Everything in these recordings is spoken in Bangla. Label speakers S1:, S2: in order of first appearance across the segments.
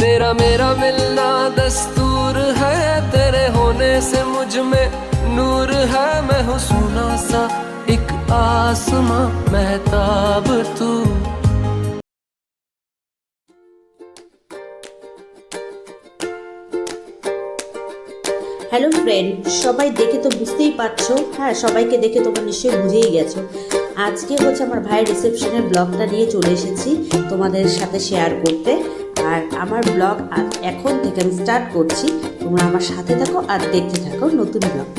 S1: तेरा मेरा मिलना दस्तूर है तेरे होने से मुझ में नूर है मैं हूँ सोना सा एक आसमां महताब तू
S2: হ্যালো ফ্রেন্ড সবাই দেখে তো বুঝতেই পারছো হ্যাঁ সবাইকে দেখে তোমরা নিশ্চয়ই বুঝেই গেছো আজকে হচ্ছে আমার ভাইয়ের রিসেপশনের ব্লগটা নিয়ে চলে এসেছি তোমাদের সাথে শেয়ার করতে আর আমার ব্লগ আর এখন থেকে আমি স্টার্ট করছি। তোমরা আমার সাথে থাকো আর দেখতে থাকো নতুন ব্লগ।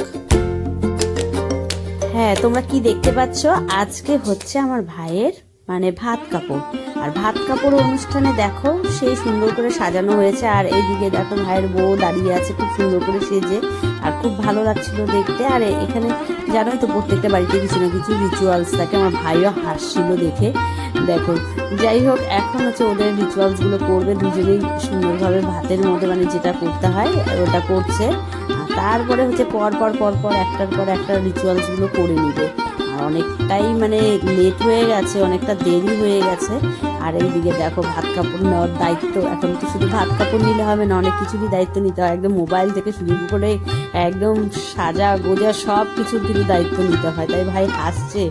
S2: হ্যাঁ তোমরা কি দেখতে পাচ্ছ? আজকে হচ্ছে আমার ভাইয়ের মানে ভাত কাপড়। আর ভাত কাপড় অনুষ্ঠানে দেখো, সেই সুন্দর করে সাজানো হয়েছে। আর এইদিকে দেখো ভাইয়ের বউ দাঁড়িয়ে আছে খুব সুন্দর করে সেজে। আর খুব ভালো লাগছিল দেখতে। আর এখানে জানোই তো প্রত্যেকটা বাড়িতে কিছু না কিছু রিচুয়ালস থাকে। আমার ভাইও হাসছিল দেখে। দেখো, যাই হোক, এখন হচ্ছে ওদের রিচুয়ালসগুলো করবে। দুজনেই সুন্দরভাবে ভাতের মধ্যে মানে যেটা করতে হয়, ওটা করছে। তারপরে হচ্ছে পর পর পর পর একটার পর একটা রিচুয়ালসগুলো করে নিবে। অনেকটাই মানে লেট হয়ে গেছে, অনেকটা দেরি হয়ে গেছে। আর এইদিকে দেখো, ভাত কাপড় নেওয়ার দায়িত্ব। এখন তো শুধু ভাত কাপড় নিলে হবে না, অনেক কিছুরই দায়িত্ব নিতে হয়। একদম মোবাইল থেকে শুরু করে একদম সাজা গোজা সব কিছুর কিন্তু দায়িত্ব নিতে হয়। তাই ভাই হাসছে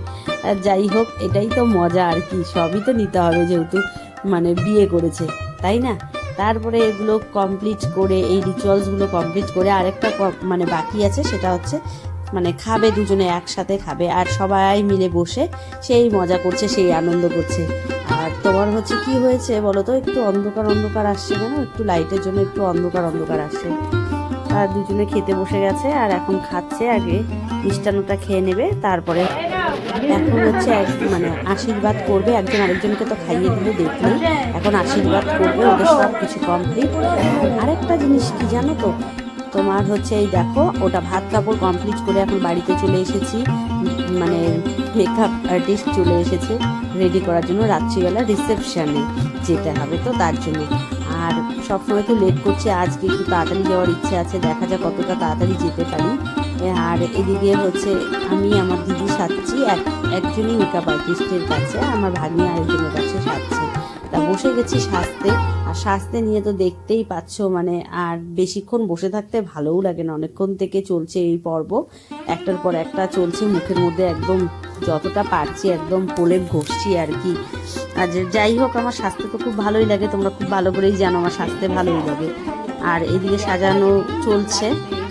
S2: আর যাই হোক, এটাই তো মজা আর কি। সবই তো নিতে হবে যেহেতু মানে বিয়ে করেছে, তাই না? তারপরে এগুলো কমপ্লিট করে, এই রিচুয়ালসগুলো কমপ্লিট করে আরেকটা মানে বাকি আছে, সেটা হচ্ছে মানে খাবে, দুজনে একসাথে খাবে আর সবাই মিলে বসে সেই মজা করছে, সেই আনন্দ করছে। আর তোমার হচ্ছে কি হয়েছে বলো তো? একটু অন্ধকার অন্ধকার আসছে কেন? একটু লাইটের জন্য একটু অন্ধকার অন্ধকার আসছে। আর দুজনে খেতে বসে গেছে আর এখন খাচ্ছে আগে। মিষ্টান্নটা খেয়ে নেবে, তারপরে এখন হচ্ছে এক মানে আশীর্বাদ করবে। একজন আরেকজনকে তো খাইয়ে দিলে দেখলে। এখন আশীর্বাদ করবে, ওদের সব কিছু কমপ্লিট আরেকটা জিনিস কি জানো তো? তোমার হচ্ছে এই দেখো, ওটা ভাত কাপড় কমপ্লিট করে এখন বাড়িতে চলে এসেছি। মানে মেকআপ আর্টিস্ট চলে এসেছে রেডি করার জন্য রাত্রিবেলা রিসেপশানে যেতে হবে তো তার জন্য। আর সবসময় তো লেট করছে, আজকে একটু তাড়াতাড়ি যাওয়ার ইচ্ছে আছে, দেখা যাক কতটা তাড়াতাড়ি যেতে পারি। আর এদিকে হচ্ছে আমি, আমার দিদি সাজছি, এক, একজনই মেকআপ আর্টিস্টের কাছে, আমার ভাগ্নি আরেকজনের কাছে সাজছে। তা বসে গেছি সাজতে সাজতে নিয়ে তো দেখতেই পাচ্ছ মানে আর বেশিক্ষণ বসে থাকতে ভালোও লাগে না। অনেকক্ষণ থেকে চলছে এই পর্ব। একটার পর একটা চলছে, মুখের মধ্যে একদম যতটা পারছি একদম প্রলেপ ঘষছি আর কি। আর যাই হোক, আমার স্বাস্থ্য তো খুব ভালোই লাগে, তোমরা খুব ভালো করেই জানো, আমার স্বাস্থ্যে ভালোই লাগে। আর এদিকে সাজানো চলছে,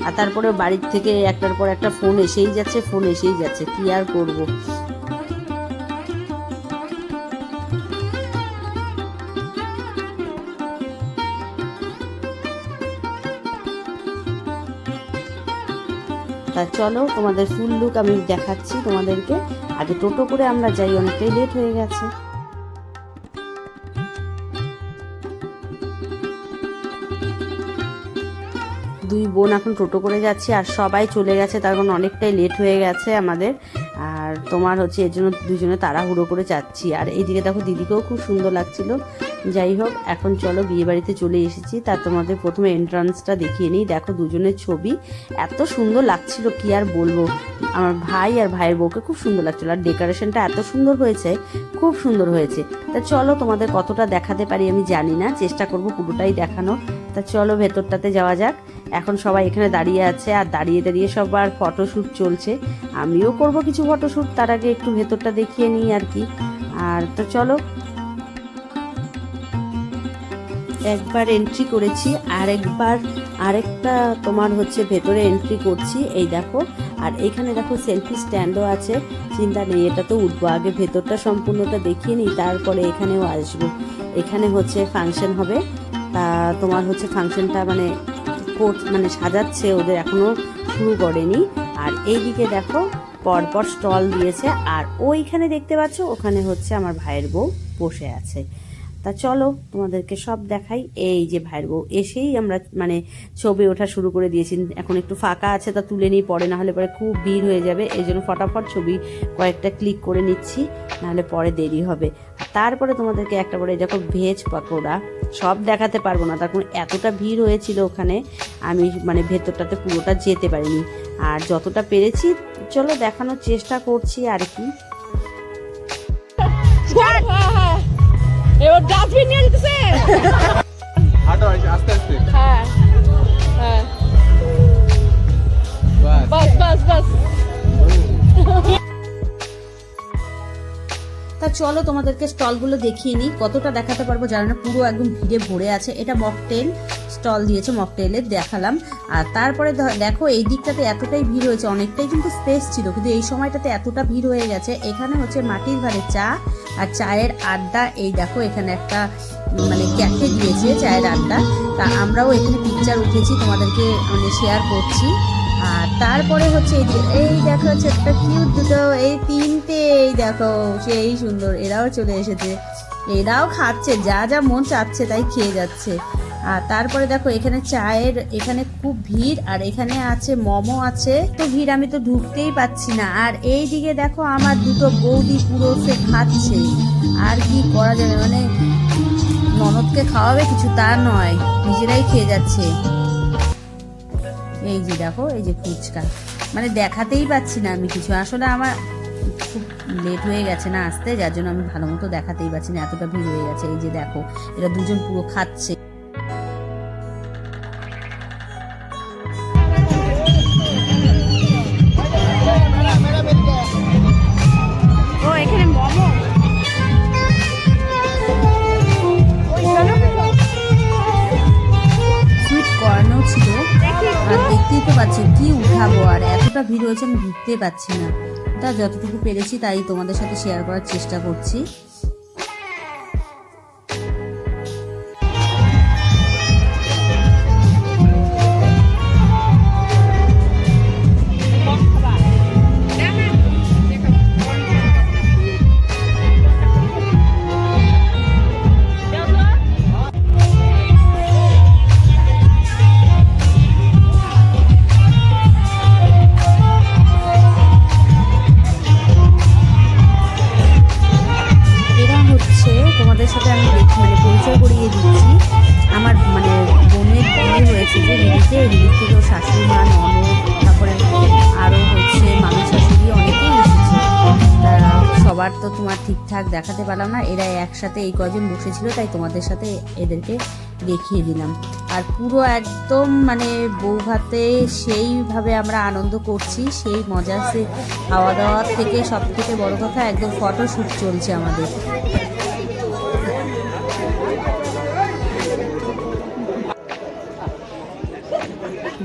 S2: আর তারপরে বাড়ির থেকে একটার পর একটা ফোন এসেই যাচ্ছে, ফোন এসেই যাচ্ছে, কি আর করব? তা চলো, তোমাদের ফুল লুক আমি দেখাচ্ছি তোমাদেরকে। আগে টোটো করে আমরা যাই, অনেকটাই লেট হয়ে গেছে। দুই বোন এখন টোটো করে যাচ্ছি আর সবাই চলে গেছে, তার কারণ অনেকটাই লেট হয়ে গেছে আমাদের। তোমার হচ্ছে এর জন্য দুজনে তাড়াহুড়ো করে যাচ্ছি। আর এইদিকে দেখো দিদিকেও খুব সুন্দর লাগছিল। যাই হোক, এখন চলো বিয়ে বাড়িতে চলে এসেছি। তা তোমাদের প্রথমে এন্ট্রান্সটা দেখিয়ে নিই। দেখো দুজনের ছবি। এত সুন্দর লাগছিল, কি আর বলব? আমার ভাই আর ভাইয়ের বউকে খুব সুন্দর লাগছিল। আর ডেকোরেশনটা এত সুন্দর হয়েছে, খুব সুন্দর হয়েছে। তা চলো তোমাদের কতটা দেখাতে পারি আমি জানি না। চেষ্টা করব পুরোটাই দেখানো তা চলো ভেতরটাতে যাওয়া যাক। এখন সবাই এখানে দাঁড়িয়ে আছে আর দাঁড়িয়ে দাঁড়িয়ে সবার ফটোশ্যুট চলছে। আমিও করব কিছু ফটোশ্যুট তার আগে একটু ভেতরটা দেখিয়ে নিই আর কি। আর তো চলো। একবার এন্ট্রি করেছি আর একবার আরেকটা তোমার হচ্ছে ভেতরে এন্ট্রি করছি, এই দেখো। আর এখানে দেখো সেলফি স্ট্যান্ডও আছে, চিন্তা নেই, এটা তো উঠবো। আগে ভেতরটা সম্পূর্ণটা দেখিয়ে নিই, তারপরে এখানেও আসব। এখানে হচ্ছে ফাংশন হবে। তা তোমার হচ্ছে ফাংশনটা মানে মানে সাজাচ্ছে, ওদের এখনও শুরু করেনি। আর এইদিকে দেখো, পরপর স্টল দিয়েছে। আর ওইখানে দেখতে পাচ্ছ, ওখানে হচ্ছে আমার ভাইয়ের বউ বসে আছে। তা চলো তোমাদেরকে সব দেখাই। এই যে ভাইয়ের বউ, এসেই আমরা মানে ছবি ওঠা শুরু করে দিয়েছি। এখন একটু ফাঁকা আছে, তা তুলে নিই পরে না হলে পরে খুব ভিড় হয়ে যাবে। এই জন্য ফটাফট ছবি কয়েকটা ক্লিক করে নিচ্ছি, নাহলে পরে দেরি হবে। তারপরে তোমাদেরকে একটা করে দেখো ভেজ পাকোড়া, সব দেখাতে পারব না। তখন এতটা ভিড় হয়েছিল ওখানে, আমি মানে ভেতরটাতে পুরোটা যেতে পারিনি। আর যতটা পেরেছি, চলো দেখানোর চেষ্টা করছি আর কি।
S3: এবার ডাস্টবিন নিয়ে যেতেছে হাঁটো আস্তে আস্তে।
S4: হ্যাঁ হ্যাঁ।
S3: বাস।
S4: বাস বাস বাস।
S2: তা চলো তোমাদেরকে স্টলগুলো দেখিয়ে নিই। কতটা দেখাতে পারব যারা না পুরো একদম ভিড়ে ভরে আছে। এটা মকটেল। স্টল দিয়েছে মকটেলের দেখালাম। আর তারপরে দেখো এই দিকটাতে এতটাই ভিড় হয়েছে, অনেকটাই কিন্তু স্পেস ছিল, কিন্তু এই সময়টাতে এতটা ভিড় হয়ে গেছে। এখানে হচ্ছে মাটির ভারে চা আর চায়ের আড্ডা, এই দেখো এখানে একটা মানে ক্যাফে দিয়েছে চায়ের আড্ডা। তা আমরাও এখানে পিকচার উঠেছি, তোমাদেরকে মানে শেয়ার করছি। আর তারপরে হচ্ছে এই এই দেখো হচ্ছে একটা কিউট দুটো, এই তিনটে, এই দেখো সেই সুন্দর, এরাও চলে এসেছে। এরাও খাচ্ছে, যা যা মন চাচ্ছে তাই খেয়ে যাচ্ছে। আর তারপরে দেখো, এখানে চায়ের, এখানে খুব ভিড়, আর এখানে আছে মোমো আছে। তো ভিড়, আমি তো ঢুকতেই পাচ্ছি না। আর এই দিকে দেখো, আমার দুটো বৌদি পুরো সে খাচ্ছে। আর কি করা যাবে? মানে ননদকে খাওয়াবে কিছু তা নয়, নিজেরাই খেয়ে যাচ্ছে। এই যে দেখো, এই যে ফুচকা। মানে দেখাতেই পাচ্ছি না আমি কিছু। আসলে আমার খুব লেট হয়ে গেছে না আসতে, যার জন্য আমি ভালো মতো দেখাতেই পাচ্ছি না, এতটা ভিড় হয়ে গেছে। এই যে দেখো, এরা দুজন পুরো খাচ্ছে। এতটা ভিড় হয়েছে আমি ভিড়তে পারছি না। তা যতটুকু পেরেছি তাই তোমাদের সাথে শেয়ার করার চেষ্টা করছি। সবার তো তোমার ঠিকঠাক দেখাতে পারলাম না। এরা একসাথে এই কজন বসেছিল, তাই তোমাদের সাথে এদেরকে দেখিয়ে দিলাম। আর পুরো একদম মানে বউ ভাতে সেইভাবে আমরা আনন্দ করছি, সেই মজা সে খাওয়া দাওয়ার থেকে সব থেকে বড়ো কথা একদম ফটোশ্যুট চলছে আমাদের।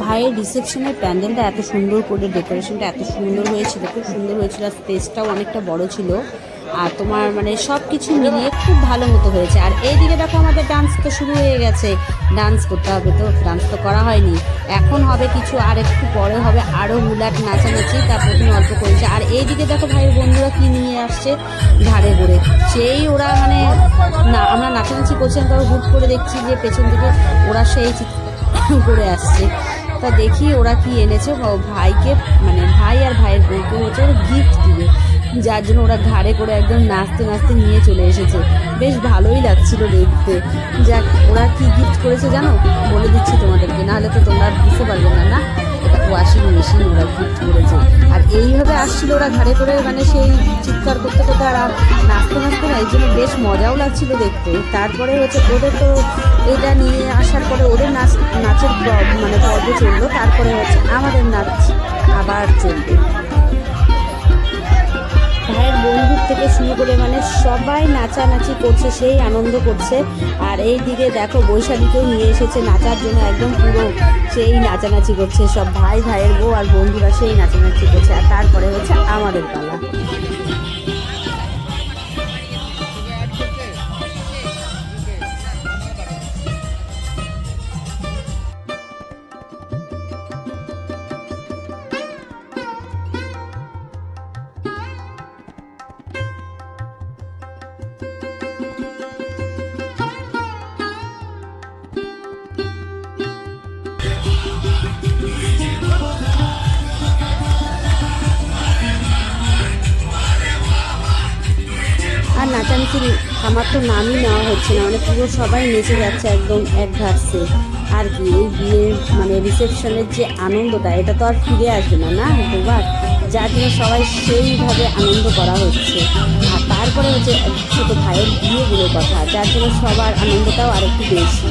S2: ভাইয়ের রিসেপশনের প্যান্ডেলটা এত সুন্দর করে ডেকোরেশনটা এত সুন্দর হয়েছিল, খুব সুন্দর হয়েছিল, আর স্পেসটাও অনেকটা বড় ছিল। আর তোমার মানে সব কিছু মিলিয়ে খুব ভালো মতো হয়েছে। আর এইদিকে দেখো আমাদের ডান্স তো শুরু হয়ে গেছে। ডান্স করতে হবে তো ডান্স তো করা হয়নি। এখন হবে কিছু, আর একটু পরে হবে আরও হুলাট নাচানাচি তার প্রথমে অল্প করেছে। আর এইদিকে দেখো ভাইয়ের বন্ধুরা কি নিয়ে আসছে ধারে করে সেই ওরা মানে না, আমরা নাচানাচি করছিলাম তারপর হুট করে দেখছি যে পেছন থেকে ওরা সেই চিৎকার করে আসছে। তা দেখি ওরা কি এনেছে? ভাইকে মানে ভাই আর ভাইয়ের বউকে হচ্ছে ওরা গিফট দিবে। যার জন্য ওরা ঘাড়ে করে একদম নাচতে নাচতে নিয়ে চলে এসেছে। বেশ ভালোই লাগছিল দেখতে। যাক, ওরা কি গিফট করেছে জানো? বলে দিচ্ছি তোমাদেরকে। নাহলে তো তোমরা বুঝতে পারবে না না? ওয়াশিং মেশিন ওরা গিফট করেছে। আর এইভাবে আসছিল ওরা ঘাড়ে করে মানে সেই চিৎকার করতে করতে আর নাচতে নাচতে না, এই জন্য বেশ মজাও লাগছিল দেখতে। তারপরে হচ্ছে ওদের তো এটা নিয়ে আসার পরে ওদের নাচ, নাচের মানে পর্ব চলল, তারপরে হচ্ছে আমাদের নাচ আবার চলবে। থেকে শুরু করে মানে সবাই নাচানাচি করছে, সেই আনন্দ করছে। আর এই দিকে দেখো বৈশাখীকেও নিয়ে এসেছে নাচার জন্য একদম পুরো সেই নাচানাচি করছে, সব ভাই ভাইয়ের বউ আর বন্ধুরা সেই নাচানাচি করছে। আর তারপরে হচ্ছে আমাদের পালা। আর আমার তো নামই নেওয়া হচ্ছে না মানে পুরো সবাই নেচে যাচ্ছে একদম এক ভার্সে আর কি, এই বিয়ের মানে রিসেপশনের যে আনন্দটা, এটা তো আর ফিরে আসবে না না? দুবার যার জন্য সবাই সেইভাবে আনন্দ করা হচ্ছে। আর তারপরে হচ্ছে ছোটো ভাইয়ের বিয়েগুলোর কথা, যার জন্য সবার আনন্দটাও আরেকটু বেশি।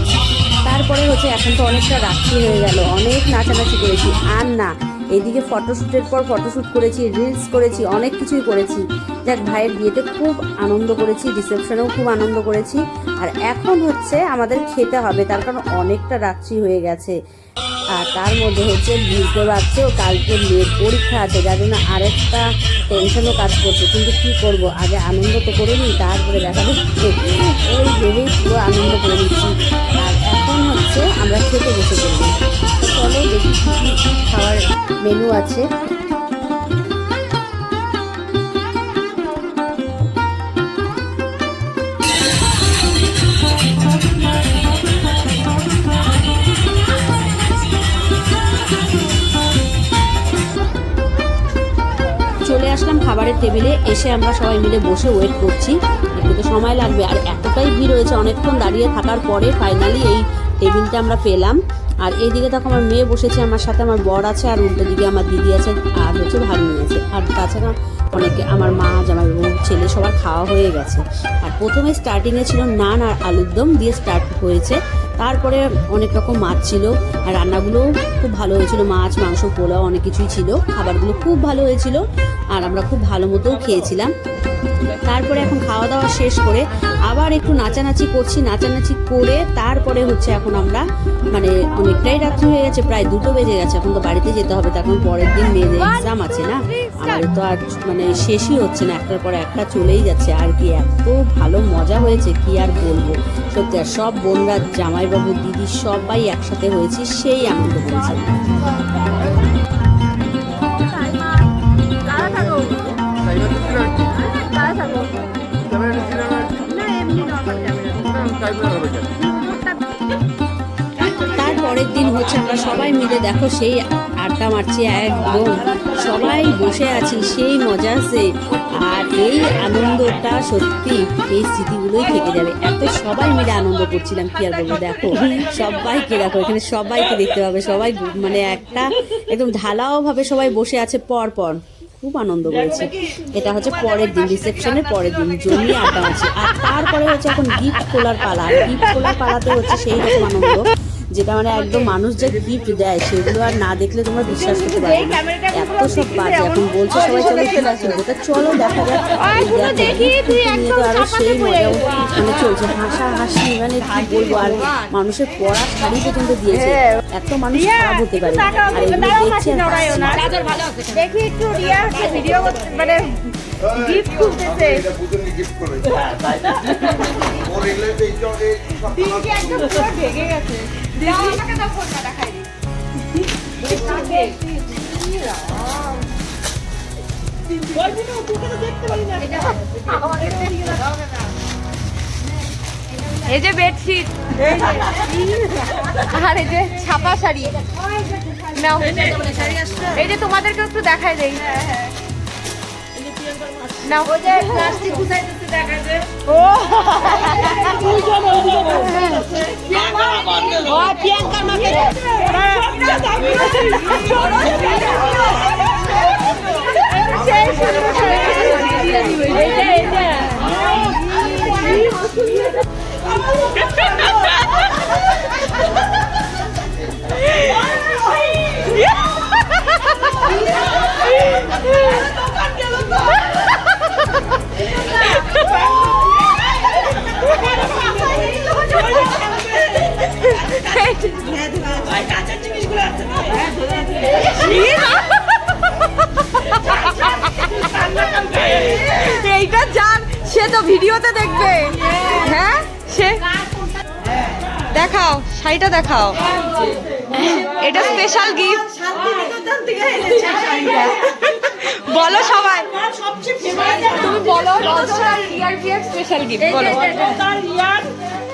S2: তারপরে হচ্ছে, এখন তো অনেকটা রাত্রি হয়ে গেল, অনেক নাচানাচি করেছি, আর না এদিকে ফটোশ্যুটের পর ফটোশ্যুট করেছি রিলস করেছি, অনেক কিছুই করেছি। যাক ভাইয়ের বিয়েতে খুব আনন্দ করেছি রিসেপশনেও খুব আনন্দ করেছি। আর এখন হচ্ছে আমাদের খেতে হবে, তার কারণ অনেকটা রাত্রি হয়ে গেছে। আর তার মধ্যে হচ্ছে বুঝতে পারছ কালকে মেয়ের পরীক্ষা আছে, যার জন্য আরেকটা টেনশনও কাজ করছে। কিন্তু কি করব? আগে আনন্দ তো করে নিই, তারপরে দেখা যাচ্ছে। ওই ভেবেই পুরো আনন্দ করে নিচ্ছি। আর হচ্ছে আমরা খেতে বসে চলো দেখি কী খাওয়ার মেনু আছে। চলে আসলাম খাবারের টেবিলে, এসে আমরা সবাই মিলে বসে ওয়েট করছি। একটু তো সময় লাগবে, আর এতটাই ভিড় হয়েছে, অনেকক্ষণ দাঁড়িয়ে থাকার পরে ফাইনালি এই টেবিলটা আমরা পেলাম। আর এইদিকে দেখো আমার মেয়ে বসেছে, আমার সাথে আমার বর আছে, আর উল্টো দিকে আমার দিদি আছে, আর হচ্ছে ভাগ্নি আছে। আর তাছাড়া অনেকে, আমার মা, জামাই বউ, ছেলে সবার খাওয়া হয়ে গেছে। আর প্রথমে স্টার্টিংয়ে ছিল নান আর আলুর দম দিয়ে স্টার্ট হয়েছে। তারপরে অনেক রকম মাছ ছিল, আর রান্নাগুলো খুব ভালো হয়েছিল। মাছ, মাংস, পোলাও, অনেক কিছুই ছিল। খাবারগুলো খুব ভালো হয়েছিল, আর আমরা খুব ভালো মতো খেয়েছিলাম। তারপরে এখন খাওয়া দাওয়া শেষ করে আবার একটু নাচানাচি করছি। নাচানাচি করে তারপরে হচ্ছে এখন আমরা মানে অনেকটাই রাত্রি হয়ে গেছে, প্রায় দুটো বেজে গেছে। এখন তো বাড়িতে যেতে হবে তখন পরের দিন মেয়েদের এক্সাম আছে না। আমাদের তো আর মানে শেষই হচ্ছে না, একটার পর একটা চলেই যাচ্ছে। আর কি এত ভালো মজা হয়েছে, কি আর বলব। সত্যি আর সব বোনরা, জামাইবাবু, দিদি সবাই একসাথে হয়েছি, সেই আনন্দ করেছি। হচ্ছে আমরা সবাই মিলে দেখো সেই আড্ডা মারছি একদম সবাই বসে আছি সেই মজা আছে আর এই আনন্দটা সত্যি এই স্মৃতিগুলোই থেকে যাবে। এত সবাই মিলে আনন্দ করছিলাম, কি আর বলব, দেখো, সবাইকে দেখো, এখানে সবাইকে দেখতে পাবে, সবাই মানে একটা একদম ঢালাও ভাবে সবাই বসে আছে পর পর। খুব আনন্দ করেছি। এটা হচ্ছে পরের দিন, রিসেপশনের পরের দিন জমিয়ে আড্ডা আছে আর তারপরে হচ্ছে এখন গিফট খোলার পালা। গিফট খোলার পালাতে হচ্ছে সেই রকম আনন্দ। যেটা মানে একদম মানুষ যে গিফট দেয় সেগুলো আর না দেখলে তোমরা বিশ্বাস করতে পারবে না। এত সব বাজে এখন বলছে সবাই চলো কি আছে ওটা চলো দেখা যাক। নিয়ে তো আরও সেই মজা মানে চলছে হাসা হাসি মানে কি বলব আর মানুষের পড়া শাড়ি পর্যন্ত দিয়েছে। এত মানুষ খারাপ হতে পারে আর এগুলো দেখছে
S4: দেখি একটু রিয়া ভিডিও করতে মানে গিফট খুলতেছে দিদি একদম পুরো ঢেকে গেছে। এই যে বেডশিট আর এই যে ছাপা শাড়ি। নাও। এই যে তোমাদেরকে একটু দেখাই দেই। নাও। ওই যে প্লাস্টিক গুছাইতেছে দেখা যায়। ও। প্রিয়াঙ্কার মাকে সেই সুন্দর এই যে এই যে এইটা তো ভিডিওতে দেখবে। হ্যাঁ? সে? দেখাও শাড়িটা দেখাও। এটা স্পেশাল গিফট বলো সবাই। তুমি বলো স্পেশাল গিফট বলো।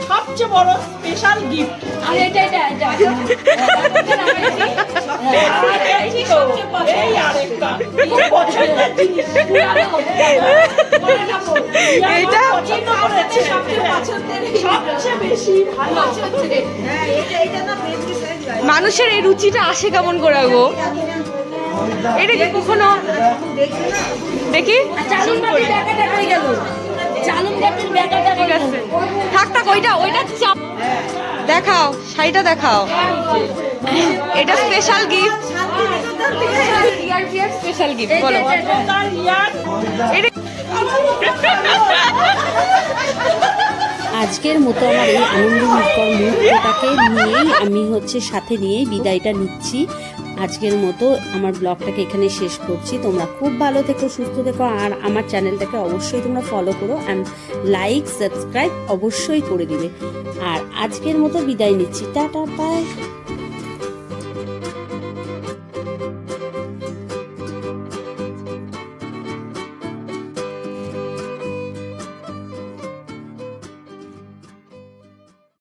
S3: সবচেয়ে বড় স্পেশাল গিফট
S4: আর এটা এটা এটা।
S3: এই আরেকটা। পছন্দের জিনিস
S4: এইটা
S3: পছন্দ করেছে সবচেয়ে বেশি ভালো।
S4: মানুষের এই রুচিটা আসে কেমন করে গো? এটা কি কখনো দেখি। আছে থাক থাক ওইটা ওইটা চাপ। দেখাও শাড়িটা দেখাও। এটা স্পেশাল গিফট স্পেশাল বলো।
S2: আজকের মতো আমার এই আনন্দমুখর মুহূর্তটাকে নিয়েই আমি হচ্ছে সাথে নিয়েই বিদায়টা নিচ্ছি। আজকের মতো আমার ব্লগটাকে এখানে শেষ করছি। তোমরা খুব ভালো থেকো, সুস্থ থেকো, আর আমার চ্যানেলটাকে অবশ্যই তোমরা ফলো করো অ্যান্ড লাইক সাবস্ক্রাইব অবশ্যই করে দিবে। আর আজকের মতো বিদায় নিচ্ছি। Tata bye